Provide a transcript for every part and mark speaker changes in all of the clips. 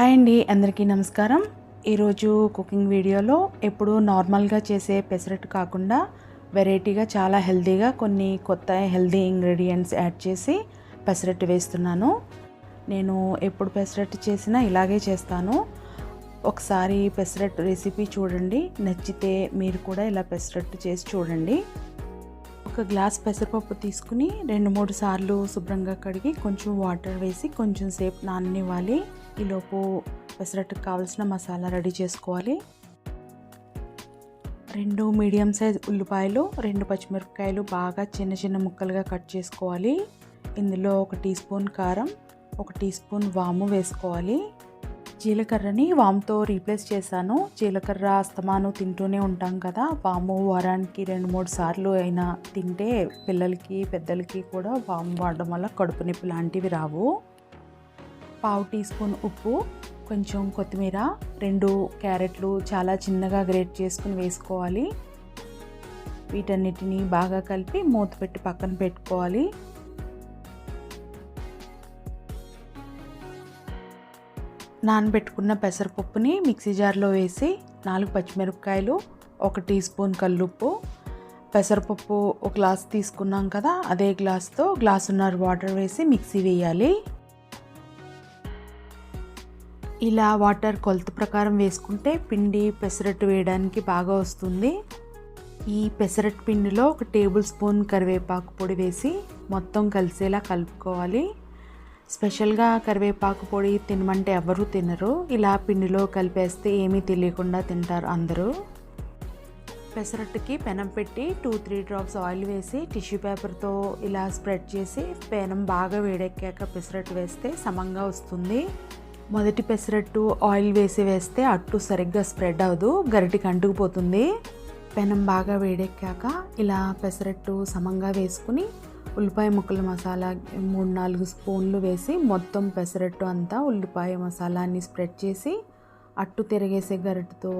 Speaker 1: Hi అండి అందరికీ నమస్కారం. ఈరోజు కుకింగ్ వీడియోలో ఎప్పుడు నార్మల్గా చేసే పెసరట్టు కాకుండా వెరైటీగా చాలా హెల్తీగా కొన్ని కొత్త హెల్తీ ఇంగ్రీడియంట్స్ యాడ్ చేసి పెసరట్టు వేస్తున్నాను. నేను ఎప్పుడు పెసరట్టు చేసినా ఇలాగే చేస్తాను. ఒకసారి పెసరట్టు రెసిపీ చూడండి నచ్చితే మీరు కూడా ఇలా పెసరట్టు చేసి చూడండి. ఒక గ్లాస్ పెసరపప్పు తీసుకుని రెండు మూడు సార్లు శుభ్రంగా కడిగి కొంచెం వాటర్ వేసి కొంచెం సేపు నాననివ్వాలి. ఈలోపు పెసరట్టుకు కావాల్సిన మసాలా రెడీ చేసుకోవాలి. రెండు మీడియం సైజ్ ఉల్లిపాయలు రెండు పచ్చిమిరపకాయలు బాగా చిన్న చిన్న ముక్కలుగా కట్ చేసుకోవాలి. ఇందులో ఒక టీ స్పూన్ కారం ఒక టీ స్పూన్ వాము వేసుకోవాలి. జీలకర్రని వాముతో రీప్లేస్ చేశాను. జీలకర్ర అస్తమాను తింటూనే ఉంటాం కదా. వాము వారానికి రెండు మూడు సార్లు అయినా తింటే పిల్లలకి పెద్దలకి కూడా వాము వాడడం వల్ల కడుపు నొప్పి లాంటివి రావు. పావు టీ స్పూన్ ఉప్పు కొంచెం కొత్తిమీర రెండు క్యారెట్లు చాలా చిన్నగా గ్రేట్ చేసుకుని వేసుకోవాలి. వీటన్నిటిని బాగా కలిపి మూత పెట్టి పక్కన పెట్టుకోవాలి. నానబెట్టుకున్న పెసరపప్పుని మిక్సీ జార్లో వేసి నాలుగు పచ్చిమిరపకాయలు ఒక టీ స్పూన్ కల్లుప్పు పెసరపప్పు ఒక గ్లాస్ తీసుకున్నాం కదా అదే గ్లాస్తో గ్లాసున్నర వాటర్ వేసి మిక్సీ వేయాలి. ఇలా వాటర్ కొలత ప్రకారం వేసుకుంటే పిండి పెసరట్టు వేయడానికి బాగా వస్తుంది. ఈ పెసరట్టు పిండిలో ఒక టేబుల్ స్పూన్ కరివేపాకు పొడి వేసి మొత్తం కలిసేలా కలుపుకోవాలి. స్పెషల్గా కరివేపాకు పొడి తినమంటే ఎవరు తినరు. ఇలా పిండిలో కలిపేస్తే ఏమీ తెలియకుండా తింటారు అందరూ. పెసరట్టుకి పెనం పెట్టి టూ త్రీ డ్రాప్స్ ఆయిల్ వేసి టిష్యూ పేపర్తో ఇలా స్ప్రెడ్ చేసి పెనం బాగా వేడెక్కాక పెసరట్టు వేస్తే సమంగా వస్తుంది. మొదటి పెసరట్టు ఆయిల్ వేసి వేస్తే అట్టు సరిగ్గా స్ప్రెడ్ అవ్వదు గరిటికి అంటుకుపోతుంది పెనం బాగా వేడెక్కాక ఇలా పెసరట్టు సమంగా వేసుకుని ఉల్లిపాయ ముక్కల మసాలా మూడు నాలుగు స్పూన్లు వేసి మొత్తం పెసరట్టు అంతా ఉల్లిపాయ మసాలాన్ని స్ప్రెడ్ చేసి అట్టు తిరగేసే గరిటతో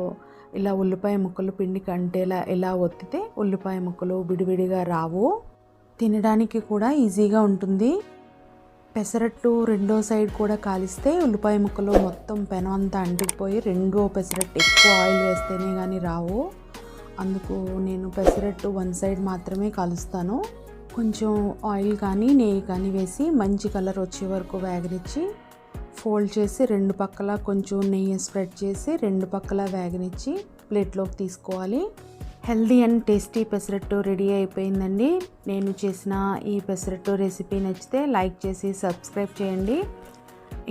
Speaker 1: ఇలా ఉల్లిపాయ ముక్కలు పిండి కంటేలా ఇలా ఒత్తితే ఉల్లిపాయ ముక్కలు విడివిడిగా రావు. తినడానికి కూడా ఈజీగా ఉంటుంది. పెసరట్టు రెండో సైడ్ కూడా కాలిస్తే ఉల్లిపాయ ముక్కలు మొత్తం పెనం అంతా అంటుకుపోయి రెండో పెసరట్టు ఎక్కువ ఆయిల్ వేస్తేనే కానీ రావు. అందుకు నేను పెసరట్టు వన్ సైడ్ మాత్రమే కాలుస్తాను. కొంచెం ఆయిల్ కానీ నెయ్యి కానీ వేసి మంచి కలర్ వచ్చే వరకు వేగనిచ్చి ఫోల్డ్ చేసి రెండు పక్కల కొంచెం నెయ్యి స్ప్రెడ్ చేసి రెండు పక్కల వేగనిచ్చి ప్లేట్లోకి తీసుకోవాలి. Healthy and tasty pesarattu ready అయిపోయిందండి. నేను చేసిన ఈ పెసరట్టు రెసిపీ నచ్చితే లైక్ చేసి సబ్స్క్రైబ్ చేయండి.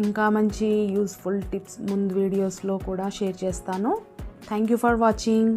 Speaker 1: ఇంకా మంచి యూస్ఫుల్ టిప్స్ ముందు వీడియోస్లో కూడా షేర్ చేస్తాను. Thank you for watching.